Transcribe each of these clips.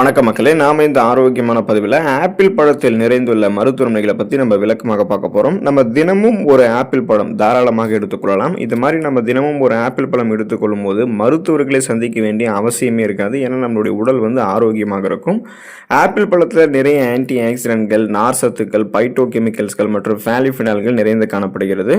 வணக்க மக்களே நாம இந்த ஆரோக்கியமான பதிவில் ஆப்பிள் பழத்தில் நிறைந்துள்ள மருத்துவமனைகளை பற்றி நம்ம விளக்கமாக பார்க்க போகிறோம் நம்ம தினமும் ஒரு ஆப்பிள் பழம் தாராளமாக எடுத்துக்கொள்ளலாம் இது மாதிரி நம்ம தினமும் ஒரு ஆப்பிள் பழம் எடுத்துக்கொள்ளும் போது மருத்துவர்களை சந்திக்க வேண்டிய அவசியமே இருக்காது. ஏன்னா நம்மளுடைய உடல் வந்து ஆரோக்கியமாக இருக்கும். ஆப்பிள் பழத்தில் நிறைய ஆன்டி ஆக்சிடென்ட்கள் நார்சத்துக்கள் பைட்டோ கெமிக்கல்ஸ்கள் மற்றும் ஃபேலிஃபினால்கள் நிறைந்து காணப்படுகிறது.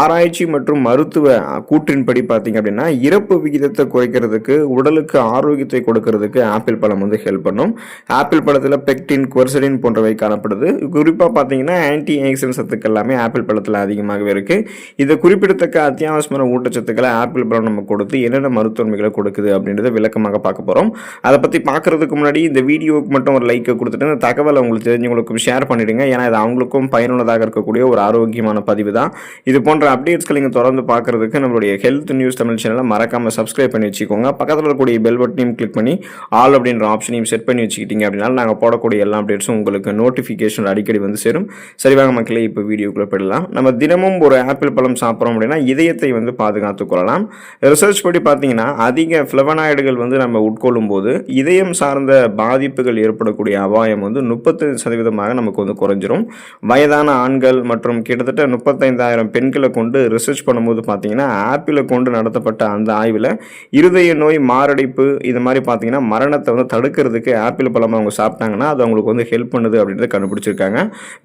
ஆராய்ச்சி மற்றும் மருத்துவ கூற்றின்படி பார்த்தீங்க அப்படின்னா இறப்பு விகிதத்தை குறைக்கிறதுக்கு உடலுக்கு ஆரோக்கியத்தை கொடுக்கறதுக்கு ஆப்பிள் பழம் வந்து ஹெல்ப் பண்ணும். ஆப்பிள் பழத்தில் பெக்டின் குவர்சடின் போன்றவை காணப்படுது. குறிப்பாக பார்த்தீங்கன்னா ஆன்டி ஆக்சிடென்ட் சத்துக்கள் எல்லாமே ஆப்பிள் பழத்தில் அதிகமாகவே இருக்குது இது குறிப்பிடத்தக்க அத்தியாவசியமான ஊட்டச்சத்துக்களை ஆப்பிள் பழம் நம்ம கொடுத்து என்னென்ன மருத்துவமைகளை கொடுக்குது அப்படின்றத விளக்கமாக பார்க்க போகிறோம் அதை பற்றி பார்க்குறதுக்கு முன்னாடி இந்த வீடியோவுக்கு மட்டும் ஒரு லைக்கை கொடுத்துட்டு இந்த தகவலை உங்களுக்கு தெரிஞ்சவங்களுக்கும் ஷேர் பண்ணிவிடுங்க ஏன்னா இது அவங்களுக்கும் பயனுள்ளதாக இருக்கக்கூடிய ஒரு ஆரோக்கியமான பதிவு தான். இது போன்ற அப்டேட்ஸ்களை நீங்கள் தொடர்ந்து பார்க்குறதுக்கு நம்மளுடைய ஹெல்த் நியூஸ் தமிழ் சேனலை மறக்காமல் சப்ஸ்கிரைப் பண்ணி வச்சுக்கோங்க. பக்கத்தில் இருக்கக்கூடிய பெல் பட்டனையும் கிளிக் பண்ணி ஆல் அப்படின்ற ஆப்ஷனையும் செட் பண்ணி வச்சுக்கிட்டீங்க அப்படின்னா நாங்கள் போடக்கூடிய எல்லா அப்டேட்ஸும் உங்களுக்கு நோட்டிஃபிகேஷன் அடிக்கடி வந்து சேரும். சரிவாக மக்களே இப்போ வீடியோக்குள்ளே போயிடலாம். நம்ம தினமும் ஒரு ஆப்பிள் பழம் சாப்பிட்றோம் அப்படின்னா இதயத்தை வந்து பாதுகாத்துக் கொள்ளலாம். ரிசர்ச் படி பார்த்தீங்கன்னா அதிக ஃப்ளவனாய்டுகள் வந்து நம்ம உட்கொள்ளும் போது இதயம் சார்ந்த பாதிப்புகள் ஏற்படக்கூடிய அபாயம் வந்து முப்பத்தஞ்சு சதவீதமாக நமக்கு வந்து குறைஞ்சிரும். வயதான ஆண்கள் மற்றும் கிட்டத்தட்ட முப்பத்தைந்தாயிரம் பெண்களை கொண்டு ரிசர்ச் பண்ணும்போது பார்த்தீங்கன்னா ஆப்பிளை கொண்டு நடத்தப்பட்ட அந்த ஆய்வில் இருதய நோய் மாரடைப்பு இது மாதிரி பார்த்தீங்கன்னா மரணத்தை வந்து தடுக்கிறது தடுக்கிறதுக்கு ஆப்பிள் பழம் அவங்க சாப்பிட்டாங்கன்னா அது அவங்களுக்கு வந்து ஹெல்ப் பண்ணுது அப்படின்றத கண்டுபிடிச்சிருக்காங்க.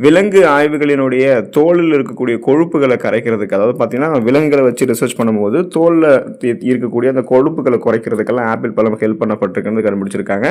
விலங்கு ஆய்வுகளினுடைய தோலில் இருக்கக்கூடிய கொழுப்புகளை கரைக்கிறதுக்கு அதாவது பார்த்திங்கன்னா விலங்குகளை வச்சு ரிசர்ச் பண்ணும்போது தோலில் இருக்கக்கூடிய அந்த கொழுப்புகளை குறைக்கிறதுக்கெல்லாம் ஆப்பிள் பழம் ஹெல்ப் பண்ணப்பட்டிருக்கிறது கண்டுபிடிச்சிருக்காங்க.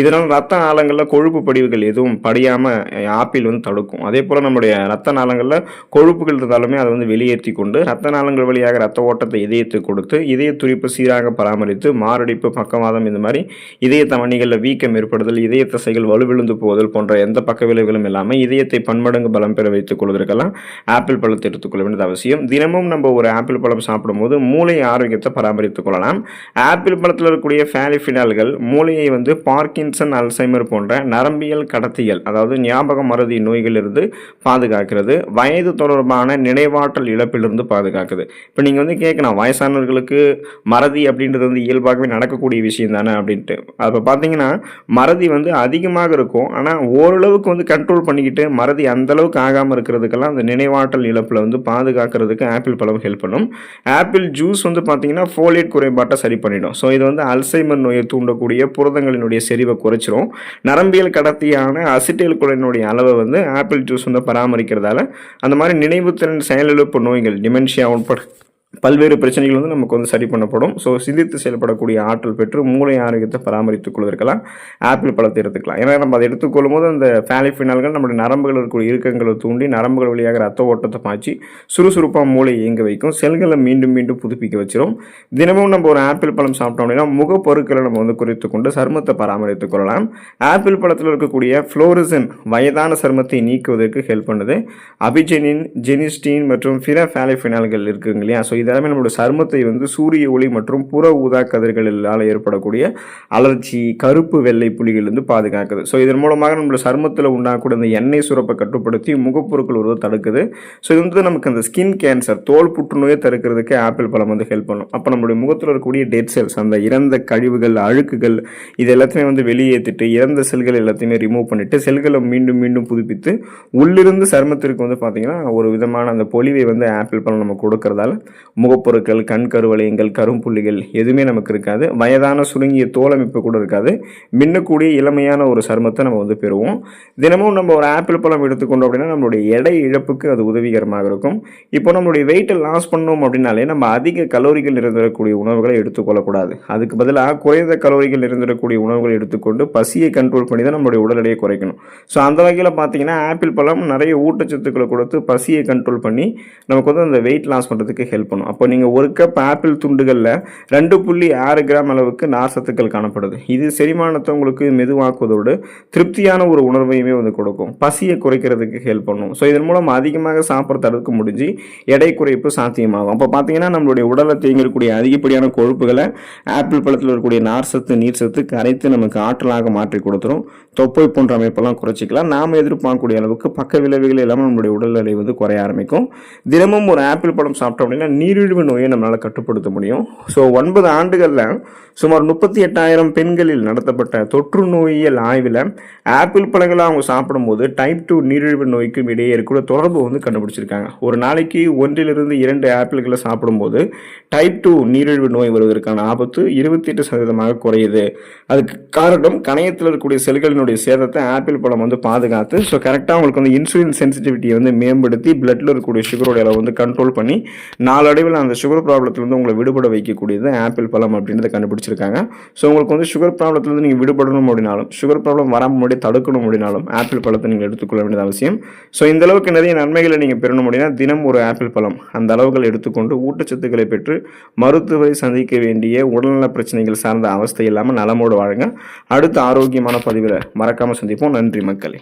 இதனால் ரத்த நாளங்களில் கொழுப்பு படிவுகள் எதுவும் படியாமல் ஆப்பிள் வந்து தடுக்கும். அதே போல் நம்முடைய ரத்த நாளங்களில் கொழுப்புகள் இருந்தாலுமே அதை வந்து வெளியேற்றி கொண்டு ரத்த நாளங்கள் வழியாக ரத்த ஓட்டத்தை இதயத்தை கொடுத்து இதய துடிப்பு சீராக பராமரித்து மாரடைப்பு பக்கவாதம் இந்த மாதிரி இதய தமனிகளில் வீக்கம் ஏற்படுதல் இதய தசைகள் வலுவிழுந்து போவதல் போன்ற எந்த பக்க விளைவுகளும் இல்லாமல் இதயத்தை பன்மடங்கு பலம் பெற வைத்துக் கொள்வதற்கெல்லாம் ஆப்பிள் பழத்தை எடுத்துக்கொள்ள வேண்டியது அவசியம். தினமும் நம்ம ஒரு ஆப்பிள் பழம் சாப்பிடும்போது மூளை ஆரோக்கியத்தை பராமரித்துக் கொள்ளலாம். ஆப்பிள் பழத்தில் இருக்கக்கூடிய ஃபேலிஃபினால்கள் மூளையை வந்து பார்க்கின்சன் அல்சைமர் போன்ற நரம்பியல் கடத்தியல் அதாவது ஞாபக மருதி நோய்களிலிருந்து பாதுகாக்கிறது. வயது தொடர்பான நினைவாற்றல் இழப்பிலிருந்து பாதுகாக்குது. இப்போ நீங்கள் வந்து கேட்கலாம் வயசானவர்களுக்கு மறதி அப்படின்றது வந்து இயல்பாகவே நடக்கக்கூடிய விஷயம் தானே அப்படின்ட்டு. அப்போ பார்த்தீங்கன்னா மறதி வந்து அதிகமாக இருக்கும். ஆனால் ஓரளவுக்கு வந்து கண்ட்ரோல் பண்ணிக்கிட்டு மறதி அந்த அளவுக்கு ஆகாமல் இருக்கிறதுக்கெல்லாம் அந்த நினைவாற்றல் இழப்பில் வந்து பாதுகாக்கிறதுக்கு ஆப்பிள் பழம் ஹெல்ப் பண்ணும். ஆப்பிள் ஜூஸ் வந்து பார்த்தீங்கன்னா ஃபோலேட் குறைபாட்டை சரி பண்ணிடும். ஸோ இது வந்து அல்சைமர் நோயை தூண்டக்கூடிய புரதங்களினுடைய செறிவை குறைச்சிரும். நரம்பியல் கடத்தியான அசிட்டைல் குழலினுடைய அளவை வந்து ஆப்பிள் ஜூஸ் வந்து பராமரிக்கிறதால அந்த மாதிரி நினைவுத்திறன் செயலிழப்பு நோய்கள் டிமென்ஷியா உட்பட பல்வேறு பிரச்சனைகள் வந்து நமக்கு வந்து சரி பண்ணப்படும். ஸோ சிந்தித்து செயல்படக்கூடிய ஆற்றல் பெற்று மூளை ஆரோக்கியத்தை பராமரித்துக் கொள்வதற்கெல்லாம் ஆப்பிள் பழத்தை எடுத்துக்கலாம். ஏன்னா நம்ம அதை எடுத்துக்கொள்ளும் போது அந்த ஃபேலிஃபினால்கள் நம்மளுடைய நரம்புகள் இருக்கக்கூடிய இறுக்கங்களை தூண்டி நரம்புகள் வழியாக ரத்த ஓட்டத்தை பாய்ச்சி சுறுசுறுப்பாக மூளை இயங்க வைக்கும். செல்களை மீண்டும் மீண்டும் புதுப்பிக்க வச்சிடும் தினமும் நம்ம ஒரு ஆப்பிள் பழம் சாப்பிட்டோம் அப்படின்னா முகப்பொருட்களை நம்ம வந்து குறைத்து கொண்டு சருமத்தை பராமரித்துக் கொள்ளலாம். ஆப்பிள் பழத்தில் இருக்கக்கூடிய ஃப்ளோரிசன் வயதான சருமத்தை நீக்குவதற்கு ஹெல்ப் பண்ணுது. அபிஜெனின் ஜெனிஸ்டீன் மற்றும் பிற ஃபேலிஃபினால்கள் இருக்குங்க இல்லையா? ஸோ இதெல்லாமே நம்மளோட சருமத்தை வந்து சூரிய ஒளி மற்றும் புற ஊதா கதிர்களால் ஏற்படக்கூடிய அலர்ச்சி கருப்பு வெள்ளை புலிகள் பாதுகாக்குது. ஸோ இதன் மூலமாக நம்மளோட சருமத்தில் உண்டாகக்கூடிய அந்த எண்ணெய் சுரப்பை கட்டுப்படுத்தி முகப்பொருட்கள் உருவ தடுக்குது. ஸோ இது வந்து நமக்கு அந்த ஸ்கின் கேன்சர் தோல் புற்றுநோயை தடுக்கிறதுக்கு ஆப்பிள் பழம் வந்து ஹெல்ப் பண்ணும். அப்போ நம்மளுடைய முகத்தில் இருக்கக்கூடிய டெட் செல்ஸ் அந்த இறந்த கழிவுகள் அழுக்குகள் இது எல்லாத்தையுமே வந்து வெளியேற்றிட்டு இறந்த செல்கள் எல்லாத்தையுமே ரிமூவ் பண்ணிவிட்டு செல்களை மீண்டும் மீண்டும் புதுப்பித்து உள்ளிருந்து சருமத்திற்கு வந்து பார்த்திங்கன்னா ஒரு விதமான அந்த பொலிவை வந்து ஆப்பிள் பழம் நம்ம கொடுக்கறதால முகப்பொருட்கள் கண் கருவளையங்கள் கரும்புள்ளிகள் எதுவுமே நமக்கு இருக்காது. வயதான சுருங்கிய தோலமைப்பு கூட இருக்காது. மின்னக்கூடிய இளமையான ஒரு சருமத்தை நம்ம வந்து பெறுவோம். தினமும் நம்ம ஒரு ஆப்பிள் பழம் எடுத்துக்கொண்டோம் அப்படின்னா நம்மளுடைய எடை இழப்புக்கு அது உதவிகரமாக இருக்கும். இப்போ நம்மளுடைய வெயிட்டை லாஸ் பண்ணோம் அப்படின்னாலே நம்ம அதிக கலோரிகள் நிறைந்திருக்கக்கூடிய உணவுகளை எடுத்துக்கொள்ளக்கூடாது. அதுக்கு பதிலாக குறைந்த கலோரிகள் நிறைந்திருக்கக்கூடிய உணவுகளை எடுத்துக்கொண்டு பசியை கண்ட்ரோல் பண்ணி தான் நம்மளுடைய உடல் எடையை குறைக்கணும். ஸோ அந்த வகையில் பார்த்தீங்கன்னா ஆப்பிள் பழம் நிறைய ஊட்டச்சத்துக்களை கொடுத்து பசியை கண்ட்ரோல் பண்ணி நமக்கு வந்து அந்த வெயிட் லாஸ் பண்ணுறதுக்கு ஹெல்ப் பண்ணும். அப்போ நீங்கள் ஒரு கப் ஆப்பிள் துண்டுகளில் ரெண்டு புள்ளி ஆறு கிராம் அளவுக்கு நார்சத்துக்கள் காணப்படுது. இது செரிமானத்தை உங்களுக்கு மெதுவாக்குவதோடு திருப்தியான ஒரு உணர்வையுமே வந்து கொடுக்கும். பசியை குறைக்கிறதுக்கு ஹெல்ப் பண்ணும். ஸோ இதன் மூலம் அதிகமாக சாப்பிட தடுக்க முடிஞ்சு எடை குறைப்பு சாத்தியமாகும். அப்போ பார்த்தீங்கன்னா நம்மளுடைய உடலை தேங்கிருக்கக்கூடிய அதிகப்படியான கொழுப்புகளை ஆப்பிள் பழத்தில் இருக்கக்கூடிய நார்சத்து நீர் சத்து கரைத்து நமக்கு ஆற்றலாக மாற்றி கொடுத்துரும். தொப்பை போன்ற அமைப்பெல்லாம் குறைச்சிக்கலாம். நாம் எதிர்பார்க்கக்கூடிய அளவுக்கு பக்க விளைவுகள் எல்லாமே நம்மளுடைய உடல் எடை வந்து குறைய ஆரம்பிக்கும். தினமும் ஒரு ஆப்பிள் பழம் சாப்பிட்டோம் அப்படின்னா நீர் நீரிழிவு நோயை நம்மளால் கட்டுப்படுத்த முடியும். ஸோ ஒன்பது ஆண்டுகளில் சுமார் முப்பத்தி எட்டாயிரம் பெண்களில் நடத்தப்பட்ட தொற்று நோயியல் ஆய்வில் ஆப்பிள் பழங்களை அவங்க சாப்பிடும்போது டைப் டூ நீரிழிவு நோய்க்கும் இடையே இருக்கிற தொடர்பு வந்து கண்டுபிடிச்சிருக்காங்க. ஒரு நாளைக்கு ஒன்றிலிருந்து இரண்டு ஆப்பிள்களை சாப்பிடும்போது டைப் டூ நீரிழிவு நோய் வருவதற்கான ஆபத்து இருபத்தி எட்டு சதவீதமாக குறையுது. அதுக்கு காரணம் கணையத்தில் இருக்கக்கூடிய செல்களினுடைய சேதத்தை ஆப்பிள் பழம் வந்து பாதுகாத்து ஸோ கரெக்டாக அவங்களுக்கு வந்து இன்சுலின் சென்சிட்டிவிட்டியை வந்து மேம்படுத்தி பிளட்டில் இருக்கக்கூடிய சுகருடைய அளவு வந்து கண்ட்ரோல் பண்ணி நாளடை முடிவில் அந்த சுகர் ப்ராப்ளத்துலேருந்து உங்களை விடுபட வைக்கக்கூடியது ஆப்பிள் பழம் அப்படின்றத கண்டுபிடிச்சிருக்காங்க. ஸோ உங்களுக்கு வந்து சுகர் ப்ராப்ளத்துலேருந்து நீங்கள் விடுபடணும் அப்படின்னாலும் சுகர் ப்ராப்ளம் வராமல் முன்னாடி தடுக்கணும் அப்படின்னாலும் ஆப்பிள் பழத்தை நீங்கள் எடுத்துக்கொள்ள வேண்டியது அவசியம். ஸோ இந்த அளவுக்கு நிறைய நன்மைகளை நீங்கள் பெறணும் அப்படின்னா தினம் ஒரு ஆப்பிள் பழம். அந்த அளவுகள் எடுத்துக்கொண்டு ஊட்டச்சத்துக்களை பெற்று மருத்துவரை சந்திக்க வேண்டிய உடல்நல பிரச்சனைகள் சார்ந்த அவஸ்தை இல்லாமல் நலமோடு வாழுங்க. அடுத்த ஆரோக்கியமான பதிவில் மறக்காமல் சந்திப்போம். நன்றி மக்களே.